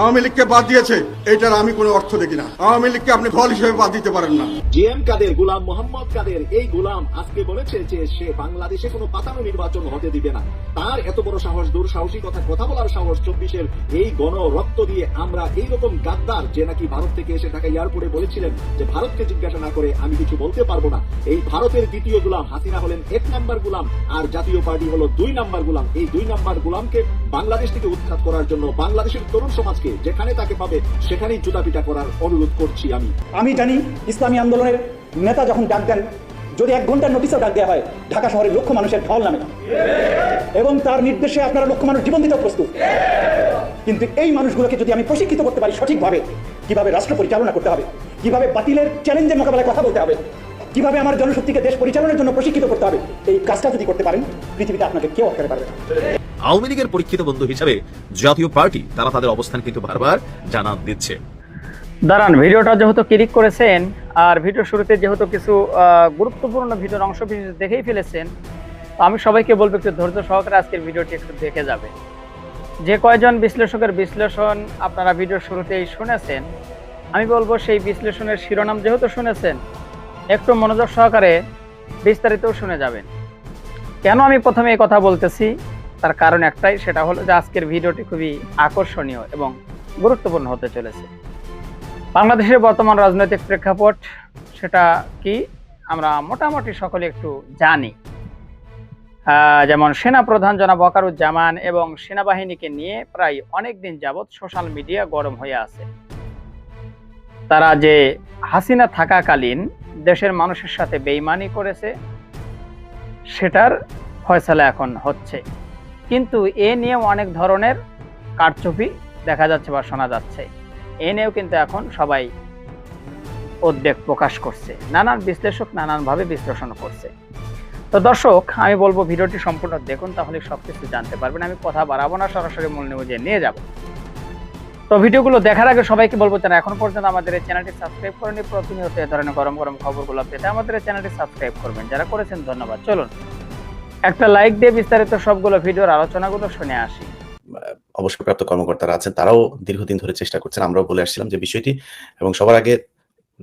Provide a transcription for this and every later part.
আওয়ামী লীগকে বাদ দিয়েছে এটার আমি কোনো অর্থ দেখি না। আওয়ামী লীগকে আপনি ফল হিসেবে বাদ দিতে পারেন না। জিএম কাদের, গোলাম মোহাম্মদ কাদের, এই গোলাম আজকে বলেছে যে সে বাংলাদেশে কোনো পাতানো নির্বাচন হতে দিবে না। তার এত বড় সাহস, দুঃসাহসিকতা, কথা বলার সাহস চব্বিশের এই গণ রক্ত দিয়ে আমরা এইরকম গাদ্দার যে নাকি ভারত থেকে এসে ঢাকা এয়ারপোর্টে বলেছিলেন যে ভারতকে জিজ্ঞাসা না করে আমি কিছু বলতে পারব না। এই ভারতের দ্বিতীয় গোলাম হাসিনা হলেন এক নাম্বার গোলাম, আর জাতীয় পার্টি হলো দুই নাম্বার গোলাম। এই দুই নাম্বার গোলামকে বাংলাদেশ থেকে উৎখাত করার জন্য বাংলাদেশের তরুণ সমাজকে যেখানে তাকে পাবে, সেখানেই জুতাপিটা করার অনুরোধ করছি আমি। আমি জানি ইসলামী আন্দোলনের নেতা যখন ডাক দেন, যদি এক ঘণ্টার নোটিশও ডাক দেওয়া হয়, ঢাকা শহরের লক্ষ মানুষের ঢল নামে। এবং তার নির্দেশে আপনারা লক্ষ মানুষ জীবন দিতেও প্রস্তুত। কিন্তু এই মানুষগুলোকে যদি আমি প্রশিক্ষিত করতে পারি সঠিকভাবে, কীভাবে রাষ্ট্র পরিচালনা করতে হবে, কীভাবে বাতিলের চ্যালেঞ্জের মোকাবেলায় কথা বলতে হবে, কীভাবে আমার জনশক্তিকে দেশ পরিচালনার জন্য প্রশিক্ষিত করতে হবে, এই কাজটা যদি করতে পারেন, পৃথিবীতে আপনাকে কেউ আটকাতে পারবে না। আওয়ামী লীগের পরীক্ষিত বন্ধু হিসাবে জাতীয় পার্টি, তারা তাদের অবস্থান কিন্তু বারবার জানান দিচ্ছে। দাঁড়ান, ভিডিওটা যেহেতু ক্লিক করেছেন, আর ভিডিও শুরুতে যেহেতু কিছু গুরুত্বপূর্ণ ভিডিওর অংশ দেখেই ফেলেছেন, তো আমি সবাইকে বলব একটু ধৈর্য সহকারে আজকের ভিডিওটি একটু দেখে যাবে। যে কয়জন বিশ্লেষকের বিশ্লেষণ আপনারা ভিডিওর শুরুতেই শুনেছেন, আমি বলব সেই বিশ্লেষণের শিরোনাম যেহেতু শুনেছেন, একটু মনোযোগ সহকারে বিস্তারিতও শুনে যাবেন। কেন আমি প্রথমে এই কথা বলতেছি? তার কারণ একটাই, সেটা হলো যে আজকের ভিডিওটি খুবই আকর্ষণীয় এবং গুরুত্বপূর্ণ হতে চলেছে। বাংলাদেশের বর্তমান রাজনৈতিক প্রেক্ষাপট, সেটা কি? আমরা মোটামুটি সকলে একটু জানি। যেমন সেনা প্রধান জনাব ওয়াকারুজ্জামান এবং সেনাবাহিনীকে নিয়ে প্রায় অনেক দিন যাবৎ সোশ্যাল মিডিয়া গরম হয়ে আছে। তারা যে হাসিনা থাকাকালীন দেশের মানুষের সাথে বেইমানি করেছে, সেটার ফয়সালা এখন হচ্ছে। কিন্তু এ নিয়েও অনেক ধরনের কারচুপি দেখা যাচ্ছে বা শোনা যাচ্ছে। এ নিয়েও কিন্তু এখন সবাই উদ্বেগ প্রকাশ করছে, নানান বিশ্লেষক নানানভাবে বিশ্লেষণ করছে। তো দর্শক, আমি বলব ভিডিওটি সম্পূর্ণ দেখুন, তাহলে সব কিছু জানতে পারবেন। আমি কথা বাড়াবো না, সরাসরি মূল নিউজে নিয়ে যাব। তো ভিডিওগুলো দেখার আগে সবাইকে বলব যারা এখন পর্যন্ত আমাদের এই চ্যানেলটি সাবস্ক্রাইব করেনি প্রতিনিয়ত এ ধরনের গরম গরম খবরগুলো পেতে আমাদের এই চ্যানেলটি সাবস্ক্রাইব করবেন। যারা করেছেন ধন্যবাদ। চলুন। একটা লাইক দিয়ে বিস্তারিত সবগুলো ভিডিওর আলোচনাগুলো শুনে আসি। অবসরপ্রাপ্ত কর্মকর্তারা আছেন, তারাও দীর্ঘদিন ধরে চেষ্টা করছেন। আমরাও বলে আসছিলাম যে বিষয়টি এবং সবার আগে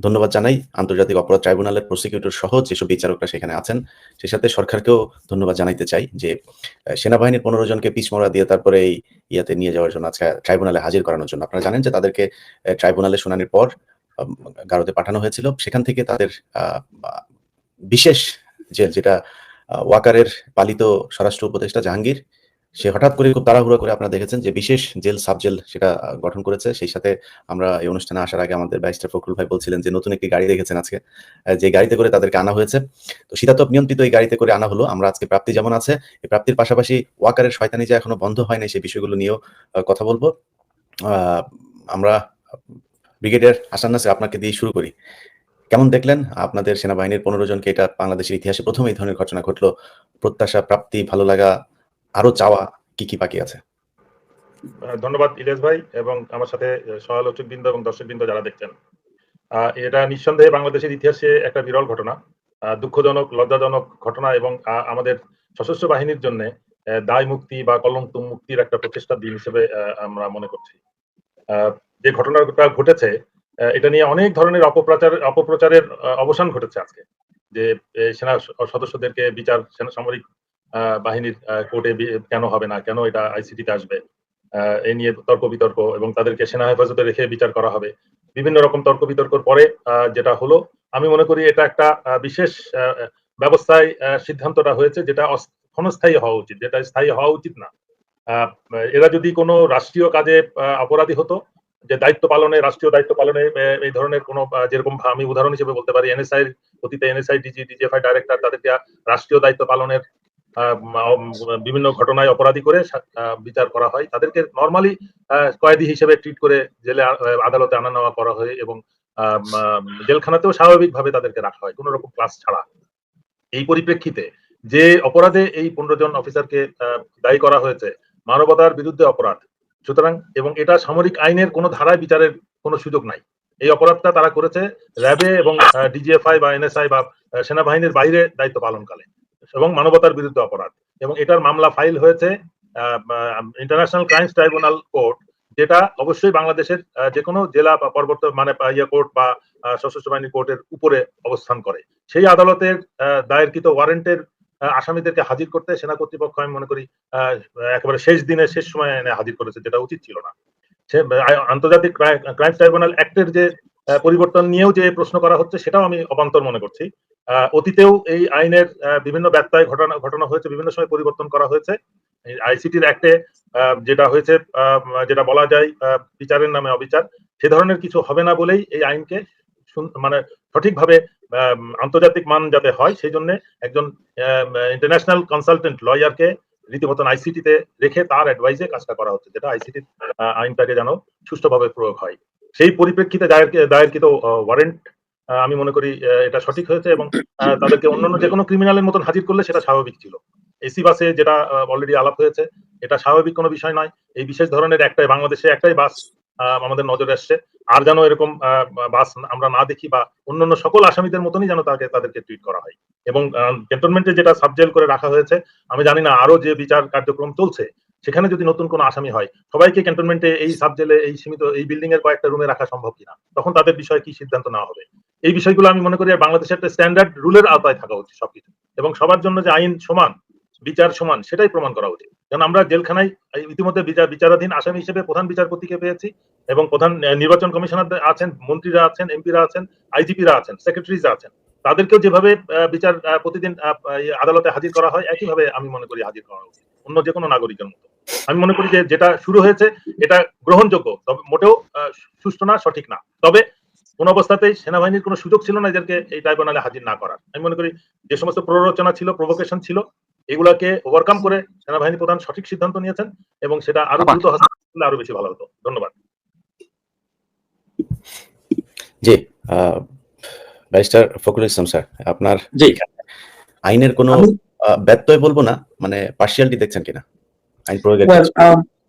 ধন্যবাদ জানাই আন্তর্জাতিক অপরাধ ট্রাইব্যুনালের প্রসিকিউটর সহ যেসব বিচারকরা সেখানে আছেন, সে সাথে সরকারকেও ধন্যবাদ জানাইতে চাই যে সেনাবাহিনীর পনেরো জনকে পিছমরা দিয়ে তারপরে এই ইয়াতে নিয়ে যাওয়ার জন্য আজকে ট্রাইব্যুনালে হাজির করানোর জন্য। আপনারা জানেন যে তাদেরকে ট্রাইব্যুনালে শুনানির পর গারোতে পাঠানো হয়েছিল। সেখান থেকে তাদের বিশেষ জেল, যেটা ওয়াকারের পালিত স্বরাষ্ট্র উপদেষ্টা জাহাঙ্গীর, সে হঠাৎ করে খুব তাড়াহুড়ো করে আপনারা দেখেছেন যে বিশেষ জেল সাব জেল সেটা গঠন করেছে। সেই সাথে আমরা এই অনুষ্ঠানে আসার আগে আমাদের ব্যারিস্টার ফখরুল ভাই বলছিলেন যে নতুন একটি গাড়ি দেখেছেন আজকে যে গাড়িতে করে তাদেরকে আনা হয়েছে। তো শীতাতপ নিয়ন্ত্রিত এই গাড়িতে করে আনা হলো। আমরা আজকে প্রাপ্তি যেমন আছে, এই প্রাপ্তির পাশাপাশি ওয়াকারের শয়তানি যে এখনও বন্ধ হয়নি সেই বিষয়গুলো নিয়েও কথা বলব। আমরা ব্রিগেডিয়ার হাসান আপনাকে দিয়ে শুরু করি। কেমন দেখলেন? আপনাদের সেনাবাহিনীর পনেরো জনকে এটা বাংলাদেশের ইতিহাসে প্রথম এই ধরনের ঘটনা ঘটলো। প্রত্যাশা, প্রাপ্তি, ভালো লাগা, আরও চাওয়া কি কি বাকি আছে? ধন্যবাদ ইলিয়াস ভাই এবং আমার সাথে সহালোচক বৃন্দ এবং দর্শক বৃন্দ যারা দেখছেন। এটা নিঃসন্দেহে বাংলাদেশের ইতিহাসে একটা বিরল ঘটনা দুঃখজনক, লজ্জাজনক ঘটনা এবং আমাদের সশস্ত্র বাহিনীর জন্য দায় মুক্তি বা কলঙ্ক মুক্তির একটা প্রচেষ্টা দিন হিসেবে আমরা মনে করছি। যে ঘটনাটা ঘটেছে এটা নিয়ে অনেক ধরনের অপপ্রচার অপপ্রচারের অবসান ঘটেছে আজকে। যে সেনা সদস্যদেরকে বিচার সেনা সামরিক বাহিনীর কোর্টে কেন হবে না? কেন এটা আইসিটিতে আসবে? আহ, এ নিয়ে তর্ক বিতর্ক এবং তাদেরকে সেনা হেফাজতে রেখে বিচার করা হবে। বিভিন্ন রকম তর্ক বিতর্কর পরে যেটা হলো আমি মনে করি এটা একটা বিশেষ ব্যবস্থায় সিদ্ধান্তটা হয়েছে যেটা ক্ষণস্থায়ী হওয়া উচিত যেটা স্থায়ী হওয়া উচিত না। এরা যদি কোনো রাষ্ট্রীয় কাজে অপরাধী হতো যে দায়িত্ব পালনে, রাষ্ট্রীয় দায়িত্ব পালনে এই ধরনের কোনো যেরকম আমি উদাহরণ হিসেবে বলতে পারি এনএসআই অতীতে এনএসআই, ডিজি, ডিজিএফআই ডাইরেক্টর, তাদেরকে রাষ্ট্রীয় দায়িত্ব পালনের বিভিন্ন ঘটনায় অপরাধী করে বিচার করা হয়। তাদেরকে নর্মালি কয়েদি হিসেবে ট্রিট করে জেলে আদালতে আনা নেওয়া করা হয় এবং জেলখানাতেও স্বাভাবিকভাবে তাদেরকে রাখা হয়, কোনো রকম ক্লাস ছাড়া। এই পরিপ্রেক্ষিতে যে অপরাধে এই পনেরো জন অফিসারকে দায়ী করা হয়েছে, মানবতার বিরুদ্ধে অপরাধ সুতরাং এবং এটা সামরিক আইনের কোনো ধারায় বিচারের কোনো সুযোগ নাই। এই অপরাধটা তারা করেছে র্যাবে এবং ডিজিএফআই বা এনএসআই বা সেনাবাহিনীর বাইরে দায়িত্ব পালনকালে এবং মানবতার বিরুদ্ধে অপরাধ। এবং এটার মামলা ফাইল হয়েছে ইন্টারন্যাশনাল ক্রাইমস ট্রাইব্যুনাল কোর্ট, যেটা অবশ্যই বাংলাদেশের যে কোনো জেলা বা পর্বত মানে ইয়া কোর্ট বা সশস্ত্র বাহিনী কোর্টের উপরে অবস্থান করে। সেই আদালতের দায়েরকৃত ওয়ারেন্টের আসামিদেরকে হাজির করতে সেনা কর্তৃপক্ষ, আমি মনে করি একেবারে শেষ দিনে, শেষ সময় এনে হাজির করেছে, যেটা উচিত ছিল না। সে আন্তর্জাতিক ক্রাইম ট্রাইব্যুনাল অ্যাক্টের যে পরিবর্তন নিয়েও যে প্রশ্ন করা হচ্ছে, সেটাও আমি অবান্তর মনে করছি। অতীতেও এই আইনের বিভিন্ন ব্যত্যয় ঘটনা ঘটনা হয়েছে, বিভিন্ন সময় পরিবর্তন করা হয়েছে। আইসিটির অ্যাক্টে যেটা হয়েছে যেটা বলা যায় বিচারের নামে অবিচার, সে ধরনের কিছু হবে না বলেই এই আইনকে মানে সঠিকভাবে আন্তর্জাতিক মান যাতে হয়, সেই জন্য একজন ইন্টারন্যাশনাল কনসালটেন্ট লয়ারকে রীতিমতন আইসিটিতে রেখে তার অ্যাডভাইসে কাজটা করা হচ্ছে, যেটা আইসিটির আইনটাকে যেন সুষ্ঠুভাবে প্রয়োগ হয়। সেই পরিপ্রেক্ষিতে দায়ের দায়েরকৃত ওয়ারেন্ট আমি মনে করি এটা সঠিক হয়েছে এবং তাদেরকে অন্যান্য যে কোনো ক্রিমিনালের মতন হাজির করলে সেটা স্বাভাবিক ছিল। এসি বাসে যেটা অলরেডি আলাপ হয়েছে, এটা স্বাভাবিক কোনো বিষয় নয়। এই বিশেষ ধরনের একটাই, বাংলাদেশে একটাই বাস আমাদের নজরে আসছে। আর যেন এরকম বাস আমরা না দেখি বা অন্যান্য সকল আসামিদের মতনই যেন তাকে, তাদেরকে ট্রিট করা হয়। এবং ক্যান্টনমেন্টে যেটা সাবজেল করে রাখা হয়েছে, আমি জানি না আরও যে বিচার কার্যক্রম চলছে, সেখানে যদি নতুন কোনো আসামি হয়, সবাইকে ক্যান্টনমেন্টে এই সাবজেলে এই সীমিত, এই বিল্ডিং এর কয়েকটা রুমে রাখা সম্ভব কিনা? তখন তাদের বিষয়ে কি সিদ্ধান্ত নেওয়া হবে? এই বিষয়গুলো আমি মনে করি বাংলাদেশের একটা স্ট্যান্ডার্ড রুলের আওতায় থাকা উচিত সবকিছু। এবং সবার জন্য যে আইন সমান বিচার সমান সেটাই প্রমাণ করা উচিত। কারণ আমরা জেলখানায় ইতিমধ্যে বিচার বিচারাধীন আসামি হিসেবে প্রধান বিচারপতিকে পেয়েছি এবং প্রধান নির্বাচন কমিশনার আছেন মন্ত্রীরা আছেন এমপিরা আছেন আইজিপিরা আছেন সেক্রেটারিজ আছেন। তাদেরকেও যেভাবে বিচার প্রতিদিন ইয়ে, আদালতে হাজির করা হয় একইভাবে আমি মনে করি হাজির করা উচিত। অন্য যে কোনো নাগরিকের মতো। আমি মনে করি যে যেটা শুরু হয়েছে এটা গ্রহণযোগ্য তবে মোটেও সুষ্ঠু না সঠিক না। তবে কোন অবস্থাতেই সেনাবাহিনীর কোনো সুযোগ ছিল না এদেরকে এই ট্রাইব্যুনালে হাজির না করার। আমি মনে করি যে সমস্ত প্ররোচনা ছিল প্রভোকেশন ছিল এগুলাকে ওভারকাম করে সেনাবাহিনী প্রধান সঠিক সিদ্ধান্ত নিয়েছেন এবং সেটা আরও দ্রুত হস্তান্তর আরও বেশি ভালো হতো। ধন্যবাদ। জি ব্যারিস্টার ইসলাম স্যার আপনার জি। আইনের কোনো ব্যত্যয় বলব না? মানে পার্সিয়ালিটি দেখছেন কিনা? আইন প্রয়োগের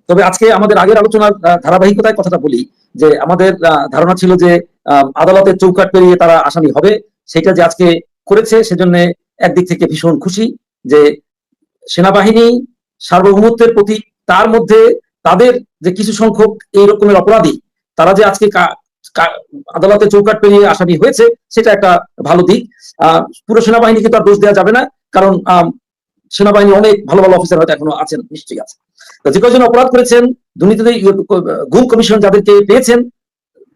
তবে আজকে আমাদের আগের আলোচনার ধারাবাহিকতায় কথাটা বলি যে আমাদের ধারণা ছিল যে আহ, আদালতের চৌকাট পেরিয়ে তারা আসামি হবে। সেটা যে আজকে করেছে সেজন্য একদিক থেকে ভীষণ খুশি যে সেনাবাহিনী সার্বভৌমত্বের প্রতি তার মধ্যে তাদের যে কিছু সংখ্যক এই রকমের অপরাধী তারা যে আজকে আদালতে চৌকাট পেরিয়ে আসামি হয়েছে সেটা একটা ভালো দিক। আহ, পুরো সেনাবাহিনীকে তো আর দোষ দেওয়া যাবে না কারণ সেনাবাহিনী অনেক ভালো ভালো অফিসার হয়তো এখনও আছেন নিশ্চয়ই আছে। যে কয়জন অপরাধ করেছেন দুর্নীতিতে গুম কমিশন যাদেরকে পেয়েছেন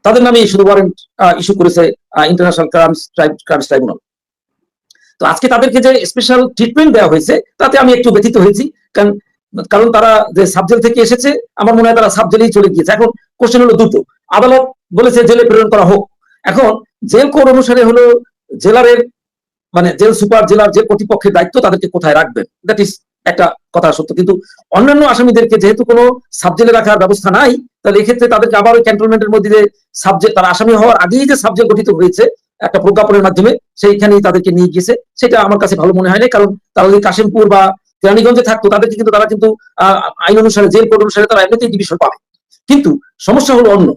তাদের নামে শুধু ওয়ারেন্ট ইস্যু করেছে ইন্টারন্যাশনাল ক্রাইমস ক্রাইমস ট্রাইব্যুনাল তো আজকে তাদেরকে যে স্পেশাল ট্রিটমেন্ট দেওয়া হয়েছে, তাতে আমি একটু ব্যথিত হয়েছি। কারণ কারণ তারা যে সাবজেল থেকে এসেছে, আমার মনে হয় তারা সাবজেলেই চলে গিয়েছে। এখন কোশ্চেন হলো দুটো। আদালত বলেছে জেলে প্রেরণ করা হোক। এখন জেল কোড অনুসারে হলো জেলারের মানে জেল সুপার, জেলার যে কর্তৃপক্ষের দায়িত্ব তাদেরকে কোথায় রাখবেন? দ্যাট ইজ একটা কথা সত্য। কিন্তু অন্যান্য আসামিদেরকে যেহেতু কোনো সাবজেলে রাখার ব্যবস্থা নাই, তাহলে এক্ষেত্রে তাদেরকে আবার ওই ক্যান্টনমেন্টের মধ্যে যে সাবজেক্ট তারা আসামি হওয়ার আগেই যে সাবজেক্ট গঠিত হয়েছে একটা প্রজ্ঞাপনের মাধ্যমে সেইখানেই তাদেরকে নিয়ে গিয়েছে। সেটা আমার কাছে ভালো মনে হয় না কারণ তারা যদি কাশিমপুর বা কেরানীগঞ্জে থাকতো তাদেরকে কিন্তু তারা কিন্তু আহ, আইন অনুসারে জেল কোড অনুসারে তারা এমনিতেই ডিভিশন পাবে। কিন্তু সমস্যা হলো অন্য।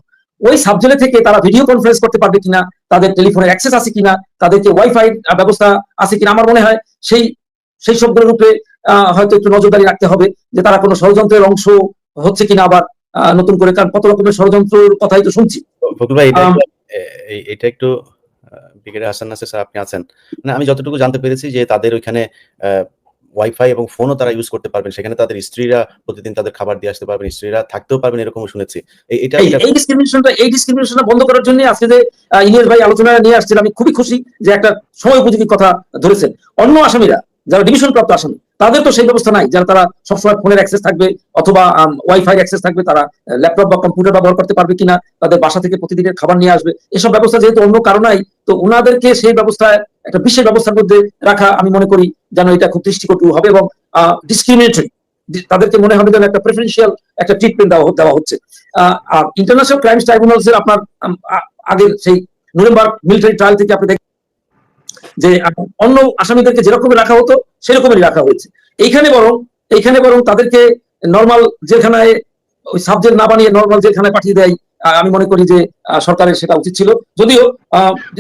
ওই সাবজেলে থেকে তারা ভিডিও কনফারেন্স করতে পারবে কিনা তাদের টেলিফোনের অ্যাক্সেস আছে কিনা তাদেরকে ওয়াইফাই ব্যবস্থা আছে কিনা আমার মনে হয় সেই সেই সবগুলোর উপরে আহ, হয়তো একটু নজরদারি রাখতে হবে যে তারা কোনো ষড়যন্ত্রের অংশ হচ্ছে কিনা আবার নতুন করে কারণ কত রকমের ষড়যন্ত্রের কথাই তো শুনছি। এটা একটু- এটা হাসান নাসির স্যার আপনি আছেন। মানে আমি যতটুকু জানতে পেরেছি যে তাদের ওইখানে ওয়াইফাই এবং ফোনও তারা ইউজ করতে পারবেন। সেখানে তাদের স্ত্রীরা প্রতিদিন তাদের খাবার দিয়ে আসতে পারবেন স্ত্রীরা থাকতেও পারবেন এরকম শুনেছি। এটা এই ডিসক্রিমিনেশনটা এই ডিসক্রিমিনেশনটা বন্ধ করার জন্য আজকে যে ইলিয়াস ভাই আলোচনা নিয়ে আসছেন আমি খুবই খুশি যে একটা সময় উপযোগী কথা ধরেছেন। অন্য আসামিরা যারা ডিভিশন প্রাপ্ত আসামি, তাদের তো সেই ব্যবস্থা নাই, যারা তারা সবসময় ফোনের অ্যাক্সেস থাকবে অথবা ওয়াইফাই অ্যাক্সেস থাকবে, তারা ল্যাপটপ বা কম্পিউটার ব্যবহার করতে পারবে কিনা, তাদের বাসা থেকে প্রতিদিনের খাবার নিয়ে আসবে, এসব ব্যবস্থা যেহেতু অন্য কারণাই তো ওনাদেরকে সেই ব্যবস্থায় একটা বিশেষ ব্যবস্থার মধ্যে রাখা আমি মনে করি যেন এটা খুব দৃষ্টিকটু হবে এবং ডিসক্রিমিনেটরি তাদেরকে মনে হবে যেন একটা প্রেফারেন্সিয়াল একটা ট্রিটমেন্ট দেওয়া দেওয়া হচ্ছে। আর ইন্টারন্যাশনাল ক্রাইমস ট্রাইব্যুনালস এর আপনার আগের সেই নুরেমবার্গ মিলিটারি ট্রায়াল থেকে আপনি যে অন্য আসামিদেরকে যেরকম রাখা হতো, সেরকমই রাখা হয়েছে। এইখানে বরং এইখানে বরং তাদেরকে নর্মাল জেলখানায়, ওই সাবজেক্ট না বানিয়ে নর্মাল জেলখানায় পাঠিয়ে দেয় আমি মনে করি যে সরকারের সেটা উচিত ছিল। যদিও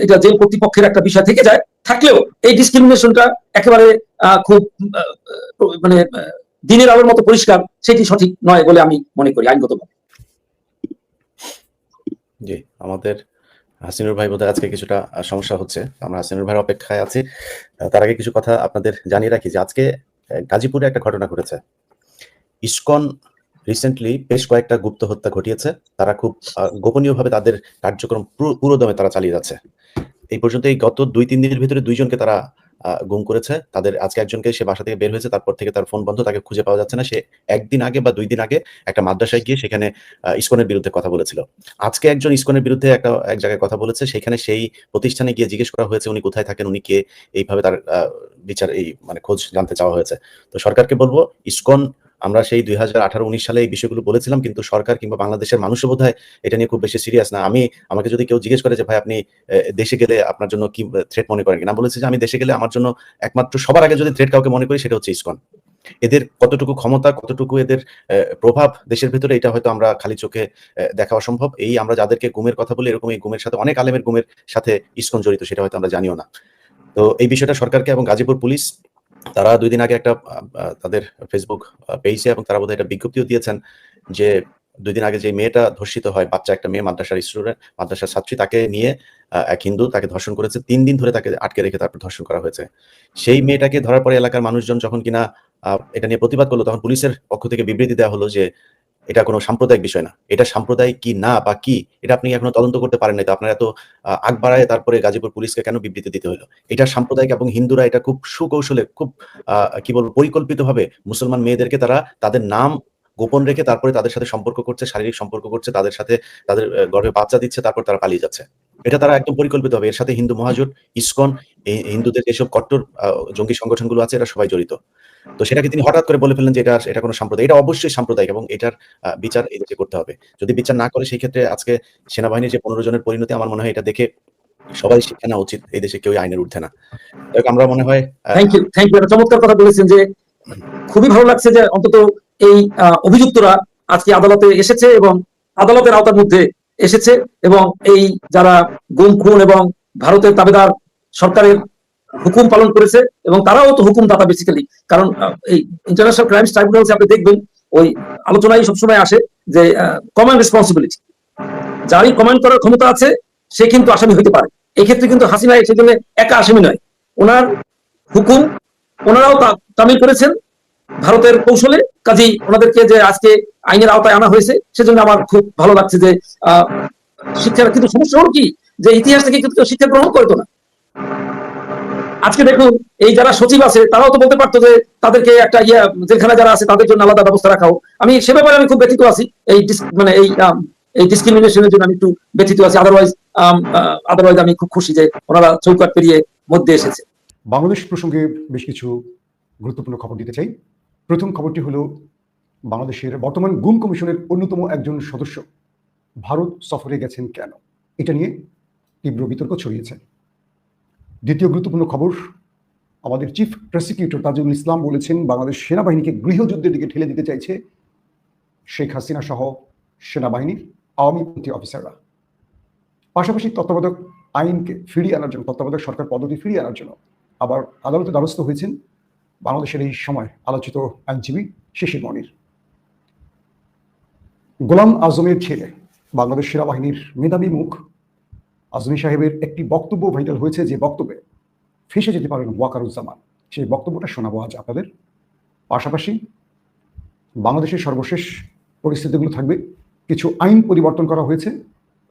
এটা জেল কর্তৃপক্ষের একটা বিষয় থেকে যায়, থাকলেও এই ডিসক্রিমিনেশনটা একেবারে খুব মানে দিনের আলোর মতো পরিষ্কার, সেটি সঠিক নয় বলে আমি মনে করি, আইনগতভাবে। জি, আমাদের হাসিনুর ভাই বোধহয় আজকে কিছুটা সমস্যা হচ্ছে। আমরা হাসিনুর ভাইয়ের অপেক্ষায় আছি। তার আগে কিছু কথা আপনাদের জানিয়ে রাখি যে আজকে গাজীপুরে একটা ঘটনা ঘটেছে। ইস্কন রিসেন্টলি বেশ কয়েকটা গুপ্ত হত্যা ঘটিয়েছে। তারা খুব গোপনীয়ভাবে তাদের কার্যক্রম পুরো- পুরোদমে তারা চালিয়ে যাচ্ছে। এই পর্যন্ত এই গত দুই, তিন দিনের ভিতরে দুইজনকে তারা গুম করেছে। তাদের আজকে একজনকে সে বাসা থেকে বের হয়েছে, তারপর থেকে তার ফোন বন্ধ, তাকে খুঁজে পাওয়া যাচ্ছে না। সে একদিন আগে বা দুই দিন আগে একটা মাদ্রাসায় গিয়ে সেখানে ইস্কনের বিরুদ্ধে কথা বলেছিল। আজকে একজন ইস্কনের বিরুদ্ধে একটা, এক জায়গায় কথা বলেছে। সেখানে সেই প্রতিষ্ঠানে গিয়ে জিজ্ঞেস করা হয়েছে, উনি কোথায় থাকেন? উনি কে? এইভাবে তার বিচার, এই মানে খোঁজ জানতে চাওয়া হয়েছে। তো সরকারকে বলব, ইসকন আমরা সেই দুই হাজার আঠারো, উনিশ সালে এই বিষয়গুলো বলেছিলাম, কিন্তু সরকার কিংবা বাংলাদেশের মানুষও বোধ এটা নিয়ে খুব বেশি সিরিয়াস না। আমি, আমাকে যদি কেউ জিজ্ঞেস করে যে, ভাই, আপনি দেশে গেলে আপনার জন্য কি থ্রেট মনে করেন কিনা? বলেছি যে, আমি দেশে গেলে আমার জন্য একমাত্র সবার আগে যদি থ্রেট কাউকে মনে করি, সেটা হচ্ছে ইসকন। এদের কতটুকু ক্ষমতা, কতটুকু এদের প্রভাব দেশের ভেতরে, এটা হয়তো আমরা খালি চোখে দেখা অসম্ভব। এই আমরা যাদেরকে গুমের কথা বলি, এরকম এই গুমের সাথে অনেক আলেমের গুমের সাথে ইসকন জড়িত, সেটা হয়তো আমরা জানিও না। তো এই বিষয়টা সরকারকে এবং গাজীপুর পুলিশ তারা দুই দিন আগে একটা তাদের ফেসবুক পেজে এবং তারা বোধহয় একটা বিজ্ঞপ্তিও দিয়েছেন যে দুই দিন আগে যে মেয়েটা ধর্ষিত হয়, বাচ্চা একটা মেয়ে মাদ্রাসার স্টুডেন্ট, মাদ্রাসার ছাত্রী, তাকে নিয়ে এক হিন্দু তাকে ধর্ষণ করেছে। তিন দিন ধরে তাকে আটকে রেখে তারপর ধর্ষণ করা হয়েছে। সেই মেয়েটাকে ধরার পরে এলাকার মানুষজন যখন কিনা এটা নিয়ে প্রতিবাদ করল, তখন পুলিশের পক্ষ থেকে বিবৃতি দেওয়া হলো যে এটা কোনো সাম্প্রদায়িক বিষয় না। এটা সাম্প্রদায়িক কি না বা কি, এটা আপনি এখনও তদন্ত করতে পারেন নাই। তো আপনার এত আগ বাড়ায় তারপরে গাজীপুর পুলিশকে কেন বিবৃতি দিতে হলো? এটা সাম্প্রদায়িক এবং হিন্দুরা এটা খুব সুকৌশলে, খুব কি বলব, পরিকল্পিতভাবে মুসলমান মেয়েদেরকে তারা তাদের নাম গোপন রেখে তারপরে তাদের সাথে সম্পর্ক করছে, শারীরিক সম্পর্ক করছে, তাদের সাথে তাদের গর্ভে বাচ্চা দিচ্ছে, তারপর তারা পালিয়ে যাচ্ছে। এটা তারা একদম পরিকল্পিত হবে। এর সাথে হিন্দু মহাজোট, ইসকন হিন্দুদের যেসব কট্টর জঙ্গি সংগঠনগুলো আছে, এরা সবাই জড়িত। তো সেটাকে তিনি হঠাৎ করে বলে ফেললেন যে এটা এটা কোনো সাম্প্রদায়িক, এটা অবশ্যই সাম্প্রদায়িক এবং এটার বিচার এদেরকে করতে হবে। যদি বিচার না করে সেই ক্ষেত্রে আজকে সেনাবাহিনীর যে পনেরো জনের পরিণতি আমার মনে হয় এটা দেখে সবাই শিক্ষা নেওয়া উচিত। এই দেশে কেউ আইনের ঊর্ধ্বে না। আমরা মনে হয় থ্যাংক ইউ থ্যাংক ইউ চমৎকার কথা বলেছেন যে খুবই ভালো লাগছে যে অন্তত এই অভিযুক্তরা আজকে আদালতে এসেছে এবং আদালতের আওতার মধ্যে এসেছে এবং এই যারা গুম, খুন এবং ভারতের তাবেদার সরকারের হুকুম পালন করেছে এবং তারাও তো হুকুম দাতা বেসিক্যালি কারণ এই ইন্টারন্যাশনাল ক্রাইমস ট্রাইব্যুনালসে আপনি দেখবেন, ওই আলোচনায় সবসময় আসে যে কমন রেসপন্সিবিলিটি যারই কমান্ড করার ক্ষমতা আছে, সে কিন্তু আসামি হতে পারে। এক্ষেত্রে কিন্তু হাসিনা সেজন্য একা আসামি নয়। ওনার হুকুম, ওনারাও তামিল করেছেন ভারতের কৌশলে কাজেই ওনাদেরকে যে আজকে আইনের আওতায় আনা হয়েছে, সেজন্য আমার খুব ভালো লাগছে যে শিক্ষার কিন্তু সমস্যা হলো কি? যে ইতিহাস থেকে কিন্তু শিক্ষা গ্রহণ করতো না। আজকে দেখুন, এই যারা সচিব আছে, তারাও তো বলতে পারতো যে তাদেরকে একটা ইয়া জেলখানা যারা আছে, তাদের জন্য আলাদা ব্যবস্থা রাখাও আমি সে ব্যাপারে আমি খুব ব্যথিত আছি। এই মানে এই এই ডিসক্রিমিনেশনের জন্য আমি একটু ব্যথিত আছি। আদারওয়াইজ আদারওয়াইজ আমি খুব খুশি যে ওনারা চৌকাট পেরিয়ে মধ্যে এসেছে। বাংলাদেশ প্রসঙ্গে বেশ কিছু গুরুত্বপূর্ণ খবর দিতে চাই। প্রথম খবরটি হলো বাংলাদেশের বর্তমান গুম কমিশনের অন্যতম একজন সদস্য। ভারত সফরে গেছেন কেন? এটা নিয়ে তীব্র বিতর্ক ছড়িয়েছে। দ্বিতীয় গুরুত্বপূর্ণ খবর, আমাদের চিফ প্রসিকিউটর তাজুল ইসলাম বলেছেন, বাংলাদেশ সেনাবাহিনীকে গৃহযুদ্ধের দিকে ঠেলে দিতে চাইছে শেখ হাসিনা সহ সেনাবাহিনীর আওয়ামীপন্থী অফিসাররা। পাশাপাশি তত্ত্বাবধায়ক আইনকে ফিরিয়ে আনার জন্য, তত্ত্বাবধায়ক সরকার পদ্ধতি ফিরিয়ে আনার জন্য আবার আদালতে দ্বারস্থ হয়েছেন বাংলাদেশের এই সময় আলোচিত আইনজীবী শিশির মনির। গোলাম আজমের ছেলে, বাংলাদেশ সেনাবাহিনীর মেধাবী মুখ। আজমি সাহেবের একটি বক্তব্য ভাইরাল হয়েছে যে বক্তব্যে ফেসে যেতে পারেন ওয়াকারুজ্জামান। সেই বক্তব্যটা শোনাবো আজ আপনাদের। পাশাপাশি বাংলাদেশের সর্বশেষ পরিস্থিতিগুলো থাকবে। কিছু আইন পরিবর্তন করা হয়েছে।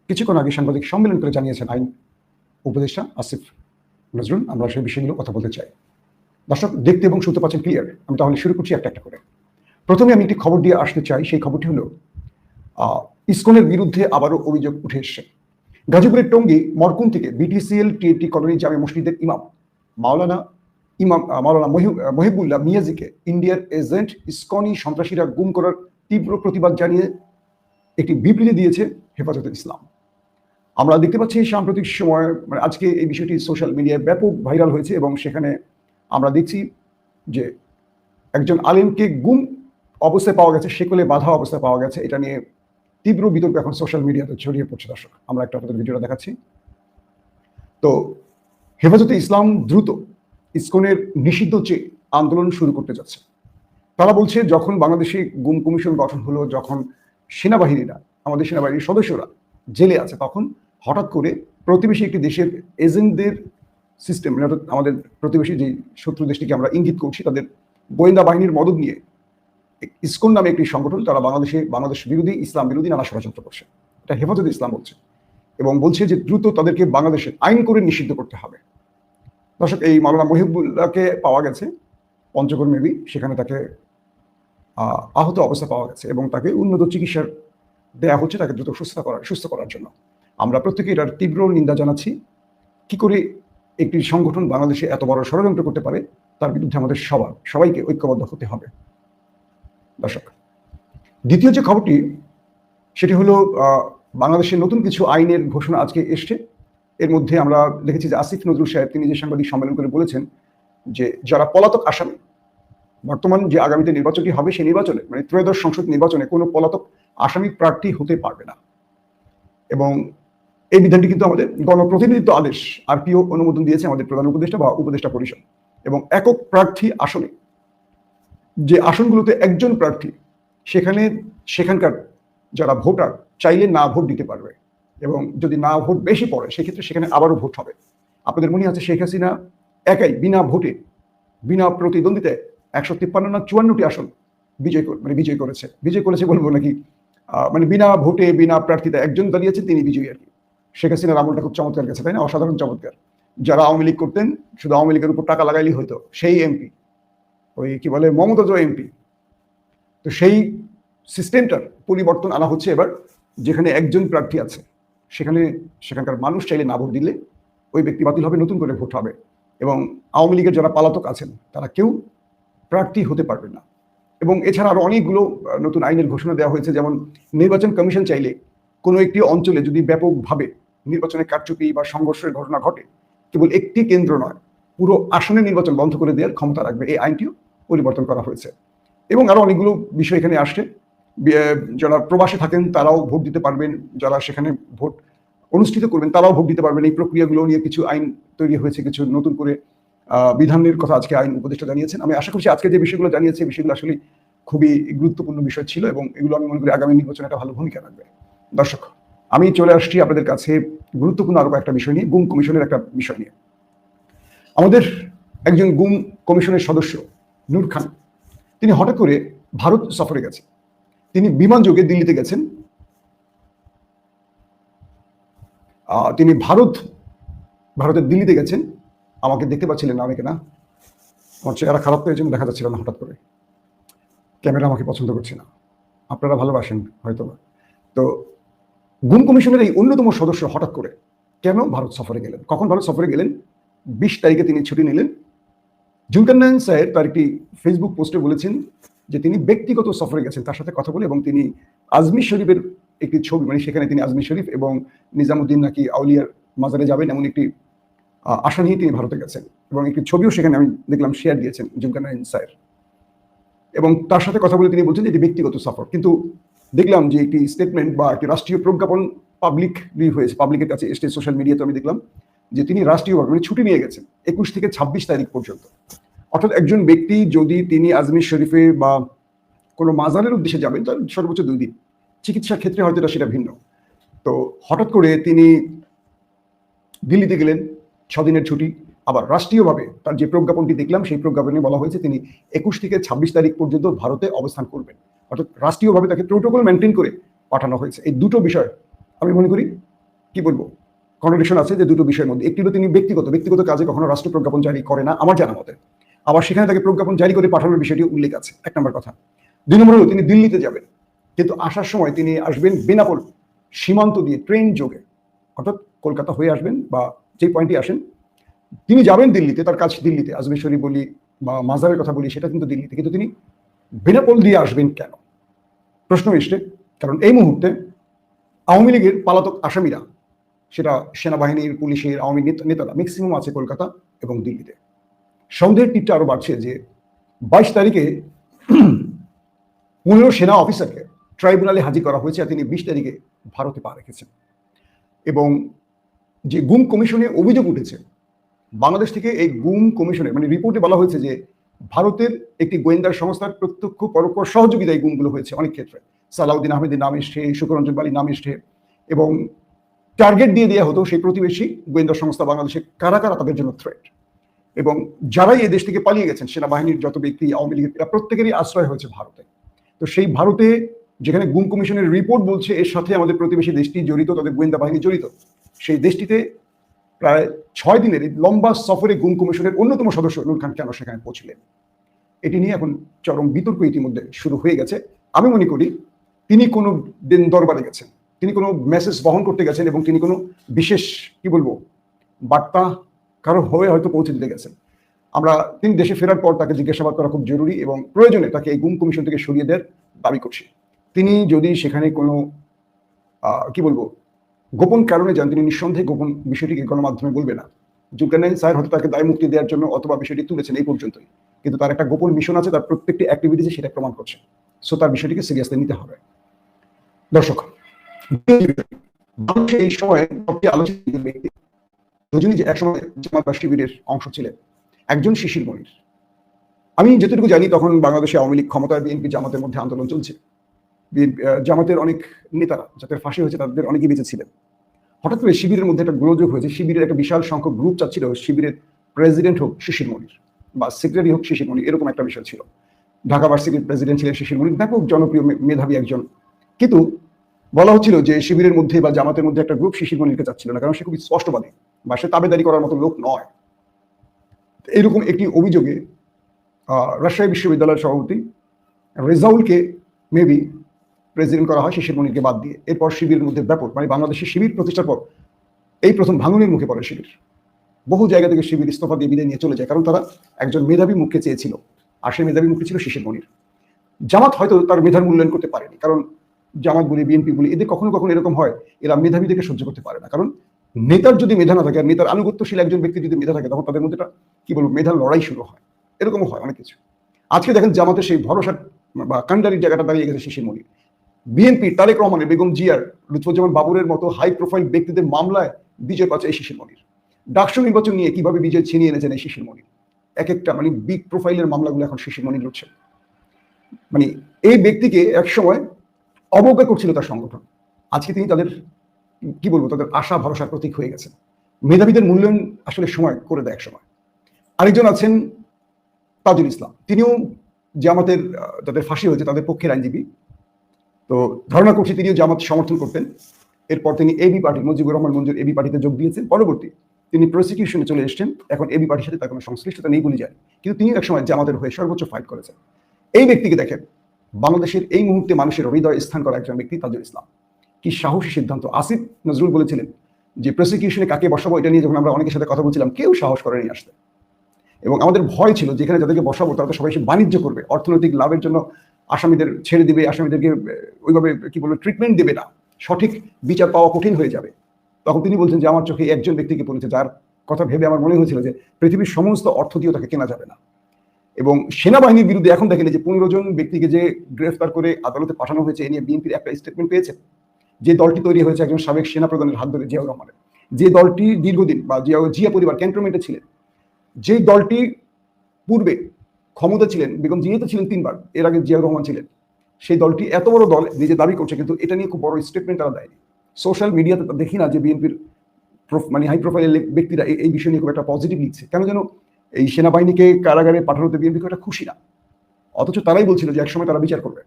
কিছুক্ষণ আগে সাংবাদিক সম্মেলন করে জানিয়েছেন আইন উপদেষ্টা আসিফ নজরুল। আমরা সেই বিষয়গুলো কথা বলতে চাই। দর্শক, দেখতে এবং শুনতে পাচ্ছেন ক্লিয়ার আমি তাহলে শুরু করছি একটা একটা করে। প্রথমে আমি একটি খবর দিয়ে আসতে চাই, সেই খবরটি হলো ইসকনের বিরুদ্ধে আবারও অভিযোগ উঠে এসছে। গাজীপুরের টঙ্গী, মরকুম থেকে বিটিসিএল টিএটি কলোনি জামে মসজিদের ইমাম, মাওলানা ইমাম মাওলানা মহি- মহিবুল্লাহ মিয়াজিকে ইন্ডিয়ার এজেন্ট ইসকনি সন্ত্রাসীরা গুম করার তীব্র প্রতিবাদ জানিয়ে একটি বিবৃতি দিয়েছে হেফাজতে ইসলাম। আমরা দেখতে পাচ্ছি সাম্প্রতিক সময় মানে আজকে এই বিষয়টি সোশ্যাল মিডিয়ায় ব্যাপক ভাইরাল হয়েছে এবং সেখানে আমরা দেখছি যে একজন আলিমকে গুম অবস্থায় পাওয়া গেছে, সেকলে বাধা অবস্থায় পাওয়া গেছে। এটা নিয়ে তীব্র বিতর্ক এখন সোশ্যাল মিডিয়াতে ছড়িয়ে পড়ছে দর্শক। আমরা একটা আপনাদের ভিডিওটা দেখাচ্ছি। তো হেফাজতে ইসলাম দ্রুত ইসকনের নিষিদ্ধ চেয়ে আন্দোলন শুরু করতে যাচ্ছে, তারা বলছে যখন বাংলাদেশে গুম কমিশন গঠন হলো, যখন সেনাবাহিনীরা, আমাদের সেনাবাহিনীর সদস্যরা জেলে আছে, তখন হঠাৎ করে প্রতিবেশী একটি দেশের এজেন্টদের সিস্টেম অর্থাৎ আমাদের প্রতিবেশী যে শত্রু দেশটিকে আমরা ইঙ্গিত করছি, তাদের গোয়েন্দা বাহিনীর মদত নিয়ে ইসকন নামে একটি সংগঠন, তারা বাংলাদেশে, বাংলাদেশ বিরোধী, ইসলাম বিরোধী নানা ষড়যন্ত্র করছে। এটা হেফাজত ইসলাম বলছে। এবং বলছে যে দ্রুত তাদেরকে বাংলাদেশে আইন করে নিষিদ্ধ করতে হবে। দর্শক, এই মাওলানা মহিবুল্লাহকে পাওয়া গেছে, পঞ্চগড় মেবি, সেখানে তাকে আহত অবস্থা পাওয়া গেছে এবং তাকে উন্নত চিকিৎসার দেয়া হচ্ছে তাকে দ্রুত সুস্থ করার সুস্থ করার জন্য। আমরা প্রত্যেকে এটার তীব্র নিন্দা জানাচ্ছি। কি করে একটি সংগঠন বাংলাদেশে এত বড় ষড়যন্ত্র করতে পারে, তার বিরুদ্ধে আমাদের সবার, সবাইকে ঐক্যবদ্ধ হতে হবে। দর্শক, দ্বিতীয় যে খবরটি, সেটি হলো বাংলাদেশের নতুন কিছু আইনের ঘোষণা আজকে এসছে। এর মধ্যে আমরা দেখেছি যে আসিফ নজরুল সাহেব, তিনি যে সাংবাদিক সম্মেলন করে বলেছেন যে যারা পলাতক আসামি, বর্তমান যে আগামীতে নির্বাচনটি হবে সেই নির্বাচনে মানে ত্রয়োদশ সংসদ নির্বাচনে কোনো পলাতক আসামি প্রার্থী হতে পারবে না। এবং এই বিধানটি কিন্তু আমাদের গণপ্রতিনিধিত্ব আদেশ, আরপিও অনুমোদন দিয়েছে আমাদের প্রধান উপদেষ্টা বা উপদেষ্টা পরিষদ এবং একক প্রার্থী আসনে। যে আসনগুলোতে একজন প্রার্থী, সেখানে সেখানকার যারা ভোটার চাইলে না ভোট দিতে পারবে এবং যদি না ভোট বেশি পড়ে, সেক্ষেত্রে সেখানে আবারও ভোট হবে। আপনাদের মনে আছে শেখ হাসিনা একাই বিনা ভোটে, বিনা প্রতিদ্বন্দ্বিতায় একশো তিপ্পান্ন না চুয়ান্নটি আসন বিজয় মানে বিজয় করেছে। বিজয় করেছে বলব নাকি? মানে বিনা ভোটে, বিনা প্রার্থীতে একজন দাঁড়িয়েছে তিনি বিজয়ী আর কি। শেখ হাসিনার আমলটা খুব চমৎকার গেছে, তাই না? অসাধারণ চমৎকার। যারা আওয়ামী লীগ করতেন, শুধু আওয়ামী লীগের উপর টাকা লাগাইলেই হতো সেই এমপি, ওই কি বলে মমতাজ এমপি। তো সেই সিস্টেমটার পরিবর্তন আনা হচ্ছে এবার, যেখানে একজন প্রার্থী আছে। সেখানে সেখানকার মানুষ চাইলে না ভোট দিলে ওই ব্যক্তি বাতিল হবে, নতুন করে ভোট হবে। এবং আওয়ামী লীগের যারা পালাতক আছেন, তারা কেউ প্রার্থী হতে পারবে না। এবং এছাড়া আরও অনেকগুলো নতুন আইনের ঘোষণা দেওয়া হয়েছে। যেমন নির্বাচন কমিশন চাইলে কোনো একটি অঞ্চলে যদি ব্যাপকভাবে নির্বাচনে কারচুপি বা সংঘর্ষের ঘটনা ঘটে, কেবল একটি কেন্দ্র নয়, পুরো আসনে নির্বাচন বন্ধ করে দেওয়ার ক্ষমতা রাখবে এই আইনটিও পরিবর্তন করা হয়েছে। এবং আরও অনেকগুলো বিষয় এখানে আসছে। যারা প্রবাসে থাকেন, তারাও ভোট দিতে পারবেন। যারা সেখানে ভোট অনুষ্ঠিত করবেন, তারাও ভোট দিতে পারবেন। এই প্রক্রিয়াগুলো নিয়ে কিছু আইন তৈরি হয়েছে, কিছু নতুন করে বিধানের কথা আজকে আইন উপদেষ্টা জানিয়েছেন। আমি আশা করছি আজকে যে বিষয়গুলো জানিয়েছে, বিষয়গুলো আসলে খুবই গুরুত্বপূর্ণ বিষয় ছিল এবং এগুলো আমি মনে করি আগামী নির্বাচনে একটা ভালো ভূমিকা রাখবে। দর্শক আমি চলে আসছি আপনাদের কাছে গুরুত্বপূর্ণ আরও একটা বিষয় নিয়ে, গুম কমিশনের একটা বিষয় নিয়ে। আমাদের একজন গুম কমিশনের সদস্য নূর খান, তিনি হঠাৎ করে ভারত সফরে গেছেন। তিনি বিমান যোগে দিল্লিতে গেছেন। তিনি ভারত ভারতের দিল্লিতে গেছেন। আমাকে দেখতে পাচ্ছিলেন না আমাকে না আমার চেহারা খারাপ জন্য দেখা যাচ্ছিল না হঠাৎ করে। ক্যামেরা আমাকে পছন্দ করছে না। আপনারা ভালোবাসেন হয়তো তো গুম কমিশনের এই অন্যতম সদস্য হঠাৎ করে কেন ভারত সফরে গেলেন? কখন ভারত সফরে গেলেন? বিশ তারিখে তিনি ছুটি নিলেন। জুলকান্নায়ন সাহেব তার একটি ফেসবুক পোস্টে বলেছেন যে তিনি ব্যক্তিগত সফরে গেছেন, তার সাথে কথা বলে এবং তিনি আজমির শরীফের একটি ছবি মানে সেখানে তিনি আজমির শরীফ এবং নিজামুদ্দিন নাকি আউলিয়ার মাজারে যাবেন এমন একটি আশা নিয়ে তিনি ভারতে গেছেন এবং একটি ছবিও সেখানে আমি দেখলাম শেয়ার দিয়েছেন জুলকান্নায়ন স্যার। এবং তার সাথে কথা বলে তিনি বলছেন যে এটি ব্যক্তিগত সফর। কিন্তু দেখলাম যে একটি স্টেটমেন্ট বা একটি রাষ্ট্রীয় প্রজ্ঞাপন পাবলিকলি হয়েছে পাবলিকের কাছে এসছে সোশ্যাল মিডিয়াতে আমি দেখলাম যে তিনি রাষ্ট্রীয়ভাবে মানে ছুটি নিয়ে গেছেন, একুশ থেকে ছাব্বিশ তারিখ পর্যন্ত। অর্থাৎ একজন ব্যক্তি যদি তিনি আজমির শরীফে বা কোনো মাজারের উদ্দেশ্যে যাবেন তার সর্বোচ্চ দুই দিন। চিকিৎসার ক্ষেত্রে হয়তো এটা সেটা ভিন্ন। তো হঠাৎ করে তিনি দিল্লিতে গেলেন ছদিনের ছুটি। আবার রাষ্ট্রীয়ভাবে তার যে প্রজ্ঞাপনটি দেখলাম, সেই প্রজ্ঞাপনে বলা হয়েছে তিনি একুশ থেকে ছাব্বিশ তারিখ পর্যন্ত ভারতে অবস্থান করবেন। অর্থাৎ রাষ্ট্রীয়ভাবে তাকে প্রোটোকল মেনটেন করে পাঠানো হয়েছে। এই দুটো বিষয় আমি মনে করি, কি বলব কন্ট্রাডিকশন আছে যে দুটো বিষয়ের মধ্যে। একটি হলো তিনি ব্যক্তিগত ব্যক্তিগত কাজে কখনো রাষ্ট্র প্রজ্ঞাপন জারি করে না, আমার জানা মতে। আবার সেখানে তাকে প্রজ্ঞাপন জারি করে পাঠানোর বিষয়টি উল্লেখ আছে, এক নম্বর কথা। দুই নম্বর হলো, তিনি দিল্লিতে যাবেন। কিন্তু আসার সময় তিনি আসবেন বেনাপোল সীমান্ত দিয়ে ট্রেন যোগে। অর্থাৎ কলকাতা হয়ে আসবেন বা যে পয়েন্টে আসেন, তিনি যাবেন দিল্লিতে, তার কাজ দিল্লিতে। আজমের শরীফ বলি বা মাজারের কথা বলি, সেটা কিন্তু দিল্লিতে। কিন্তু তিনি বেনাপোল দিয়ে আসবেন কেন? প্রশ্ন এসছে, কারণ এই মুহূর্তে আওয়ামী লীগের পালাতক আসামিরা, সেটা সেনাবাহিনীর, পুলিশের, আওয়ামী নেতা- নেতারা ম্যাক্সিমাম আছে কলকাতা এবং দিল্লিতে। সন্দেহের টিপটা আরও বাড়ছে যে বাইশ তারিখে পনেরো সেনা অফিসারকে ট্রাইব্যুনালে হাজির করা হয়েছে আর তিনি বিশ তারিখে ভারতে পা রেখেছেন। এবং যে গুম কমিশনে অভিযোগ উঠেছে, বাংলাদেশ থেকে এই গুম কমিশনে মানে রিপোর্টে বলা হয়েছে যে ভারতের একটি গোয়েন্দা সংস্থার প্রত্যক্ষ, পরোক্ষ সহযোগিতায় গুমগুলো হয়েছে অনেক ক্ষেত্রে। সালাউদ্দিন আহমেদের নাম এসছে শুকরঞ্জন বালির নাম এসছে এবং টার্গেট দিয়ে দেওয়া হতো সেই প্রতিবেশী গোয়েন্দা সংস্থা বাংলাদেশে কারা কারা তাদের জন্য থ্রেট এবং যারাই এই থেকে পালিয়ে গেছেন, সেনাবাহিনীর যত ব্যক্তি, আওয়ামী লীগের প্রত্যেকেরই আশ্রয় হয়েছে ভারতে। তো সেই ভারতে যেখানে গুম কমিশনের রিপোর্ট বলছে, এর সাথে আমাদের প্রতিবেশী দেশটি জড়িত, তাদের গোয়েন্দা বাহিনী জড়িত। সেই দেশটিতে প্রায় ছয় দিনের লম্বা সফরে গুম কমিশনের অন্যতম সদস্য নুর খান কেন সেখানে পৌঁছলেন? এটি নিয়ে এখন চরম বিতর্ক ইতিমধ্যে শুরু হয়ে গেছে। আমি মনে করি তিনি কোনো দিন দরবারে গেছেন, তিনি কোনো মেসেজ বহন করতে গেছেন এবং তিনি কোনো বিশেষ, কি বলব, বার্তা কারও হয়ে হয়তো পৌঁছে দিতে গেছেন। আমরা তিনি দেশে ফেরার পর তাকে জিজ্ঞাসাবাদ করা খুব জরুরি এবং প্রয়োজনে তাকে এই গুম কমিশন থেকে সরিয়ে দেওয়ার দাবি করছি। তিনি যদি সেখানে কোনো কি বলব গোপন কারণে যান, তিনি নিঃসন্দেহে গোপন বিষয়টিকে গণমাধ্যমে বলবে না। জুলকানাইন স্যার হয়তো তাকে দায় মুক্তি দেওয়ার জন্য অথবা বিষয়টি তুলেছেন এই পর্যন্তই। কিন্তু তার একটা গোপন মিশন আছে, তার প্রত্যেকটি অ্যাক্টিভিটিসে সেটা প্রমাণ করছে। সো তার বিষয়টিকে সিরিয়াসলি নিতে হবে। দর্শক এই সময়ে একসময় শিবিরের অংশ ছিলেন, একজন শিশির মনির। আমি যতটুকু জানি, তখন বাংলাদেশে আওয়ামী লীগ ক্ষমতায় বিএনপি জামাতের মধ্যে আন্দোলন চলছে। জামাতের অনেক নেতারা যাদের ফাঁসি হয়েছে তাদের অনেকেই বেঁচে ছিলেন। হঠাৎ করে শিবিরের মধ্যে একটা গোলযোগ হয়েছে, শিবিরের একটা বিশাল সংখ্যক গ্রুপ চাচ্ছিল শিবিরের প্রেসিডেন্ট হোক শিশির মনির বা সেক্রেটারি হোক শিশির মনির, এরকম একটা বিষয় ছিল। ঢাকা ভার্সিটির প্রেসিডেন্ট ছিলেন শিশির মনির, ব্যাপক জনপ্রিয় মেধাবী একজন। কিন্তু বলা হচ্ছিল যে শিবিরের মধ্যে বা জামাতের মধ্যে একটা গ্রুপ শিশির মনিরকে চাচ্ছিল না, কারণ সে খুবই স্পষ্টবাদী বা সে তাবেদারি করার মতো লোক নয়। এইরকম একটি অভিযোগে রাজশাহী বিশ্ববিদ্যালয়ের সভাপতি রেজাউলকে মেবি প্রেসিডেন্ট করা হয় শিশির মনিরকে বাদ দিয়ে। এরপর শিবিরের মধ্যে ব্যাপক মানে বাংলাদেশের শিবির প্রতিষ্ঠার পর এই প্রথম ভাঙনের মুখে পড়ে শিবির। বহু জায়গা থেকে শিবির ইস্তফা দিয়ে বিদায় নিয়ে চলে যায়, কারণ তারা একজন মেধাবী মুখকে চেয়েছিল, আর সেই মেধাবী মুখে ছিল শিশির মনির জামাত হয়তো তার মেধার মূল্যায়ন করতে পারেনি, কারণ জামাত বলি, বিএনপি এদের কখনো কখনো এরকম হয়, এরা মেধাবীদেরকে সহ্য করতে পারে না। কারণ নেতার যদি মেধা না থাকে, আর নেতার আনুগত্যশীল একজন ব্যক্তি যদি মেধা থাকে, তখন তাদের মধ্যে কি বলব, মেধার লড়াই শুরু হয়। এরকমও হয় অনেক কিছু। আজকে দেখেন জামাতের সেই ভরসা বা কান্ডারির জায়গাটা দাঁড়িয়ে গেছে শিশির মনির বিএনপি তারেক রহমানের বেগম জিয়ার লুৎফুজ্জামান বাবুরের মতো হাই প্রোফাইল ব্যক্তিদের মামলায় বিজয় পাচ্ছে এই শিশির মনির। ডাকসু নির্বাচন নিয়ে কীভাবে বিজয় ছিনিয়ে এনেছেন এই শিশির মনির? এক একটা মানে বিগ প্রোফাইলের মামলাগুলো এখন শিশির মনির লড়ছে। মানে এই ব্যক্তিকে একসময় অবজ্ঞা করছিল তার সংগঠন। আজকে তিনি তাদের, কি বলব, তাদের আশা, ভরসার প্রতীক হয়ে গেছেন। মেধাবীদের মূল্যায়ন আসলে সময় করে দেয় এক সময় আরেকজন আছেন তাজুল ইসলাম। তিনিও যে আমাদের তাদের ফাঁসি হয়েছে, তাদের পক্ষের আইনজীবী। তো ধারণা করছি তিনিও জামাত সমর্থন করতেন। এরপর তিনি AB party, Mujibur Rahman Manjur AB পার্টিতে যোগ দিয়েছেন। পরবর্তী তিনি প্রসিকিউশনে চলে এসেছেন। এখন এবি পার্টির সাথে তার কোনো সংশ্লিষ্টতা নেই বলে যায় কিন্তু তিনি একসময় জামাতের হয়ে সর্বোচ্চ ফাইট করেছেন। এই ব্যক্তিকে দেখেন, বাংলাদেশের এই মুহূর্তে মানুষের হৃদয়ে স্থান করা একজন ব্যক্তি তাজুল ইসলাম। কি সাহসী সিদ্ধান্ত। আসিফ নজরুল বলেছিলেন যে প্রসিকিউশনে কাকে বসাবো এটা নিয়ে যখন আমরা অনেকের সাথে কথা বলছিলাম, কেউ সাহস করেনি আসতে। এবং আমাদের ভয় ছিল যেখানে যাদেরকে বসাবো তারা তো সবাই এসে বাণিজ্য করবে, অর্থনৈতিক লাভের জন্য আসামিদের ছেড়ে দেবে, আসামিদেরকে ওইভাবে কি বলব ট্রিটমেন্ট দেবে না। সঠিক বিচার পাওয়া কঠিন হয়ে যাবে। তখন তিনি বলছেন যে, আমার চোখে একজন ব্যক্তিকে পড়েছে, যার কথা ভেবে আমার মনে হয়েছিল যে, পৃথিবীর সমস্ত অর্থ দিয়েও তাকে কেনা যাবে না। এবং সেনাবাহিনীর বিরুদ্ধে এখন দেখেন যে পনেরো জন ব্যক্তিকে যে গ্রেফতার করে আদালতে পাঠানো হয়েছে, এ নিয়ে বিএনপির একটা স্টেটমেন্ট পেয়েছে। যে দলটি তৈরি হয়েছে একজন সাবেক সেনা প্রধানের হাত ধরে জিয়াউর রহমানের। যে দলটি দীর্ঘদিন বা জিয়া জিয়া পরিবার ক্যান্টনমেন্টে ছিলেন, যে দলটি পূর্বে ক্ষমতা ছিলেন, বেগম জিয়া তো ছিলেন তিনবার, এর আগে জিয়াউর রহমান ছিলেন। সেই দলটি এত বড় দল, নিজে দাবি করছে, কিন্তু এটা নিয়ে খুব বড় স্টেটমেন্ট তারা দেয়নি। সোশ্যাল মিডিয়াতে দেখি না যে বিএনপির মানে হাই প্রোফাইলের ব্যক্তিরা এই- বিষয় নিয়ে খুব একটা পজিটিভ লিখছে। কেন যেন এই সেনাবাহিনীকে কারাগারে পাঠানোতে বিএনপি খুব একটা খুশি না। অথচ তারাই বলছিল যে একসময় তারা বিচার করবে।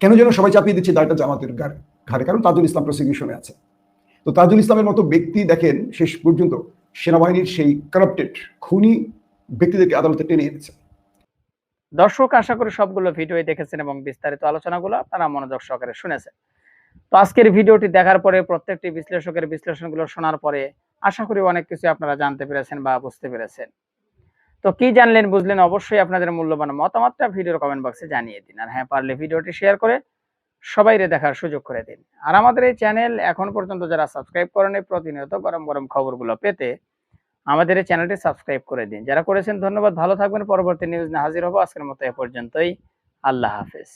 কেন যেন সবাই চাপিয়ে দিচ্ছে দায়টা জামাতের ঘাড়ে ঘাড়ে, কারণ তাজুল ইসলাম প্রসিকিউশনে আছে। তো তাজুল ইসলামের মতো ব্যক্তি দেখেন, শেষ পর্যন্ত সেনাবাহিনীর সেই কারাপ্টেড খুনি ব্যক্তিদেরকে আদালতে টেনে এনেছে। দর্শক, আশা করি সবগুলো ভিডিওই দেখেছেন এবং বিস্তারিত আলোচনাগুলো আপনারা মনোযোগ সহকারে শুনেছেন। তো আজকের ভিডিওটি দেখার পরে প্রত্যেকটি বিশ্লেষকের বিশ্লেষণগুলো শোনার পরে আশা করি অনেক কিছু আপনারা জানতে পেরেছেন বা বুঝতে পেরেছেন। তো কি জানলেন, বুঝলেন, অবশ্যই আপনাদের মূল্যবান মতামতটা ভিডিওর কমেন্ট বক্সে জানিয়ে দিন। আর হ্যাঁ পারলে ভিডিওটি শেয়ার করে সবাইরে দেখার সুযোগ করে দিন। আর আমাদের এই চ্যানেল এখন পর্যন্ত যারা সাবস্ক্রাইব করেনি, প্রতিনিয়ত গরম গরম খবরগুলো পেতে আমাদের এই চ্যানেলটি সাবস্ক্রাইব করে দিন। যারা করেছেন ধন্যবাদ। ভালো থাকবেন। পরবর্তী নিউজ না হাজির হব। আজকের মতো এ পর্যন্তই। আল্লাহ হাফেজ।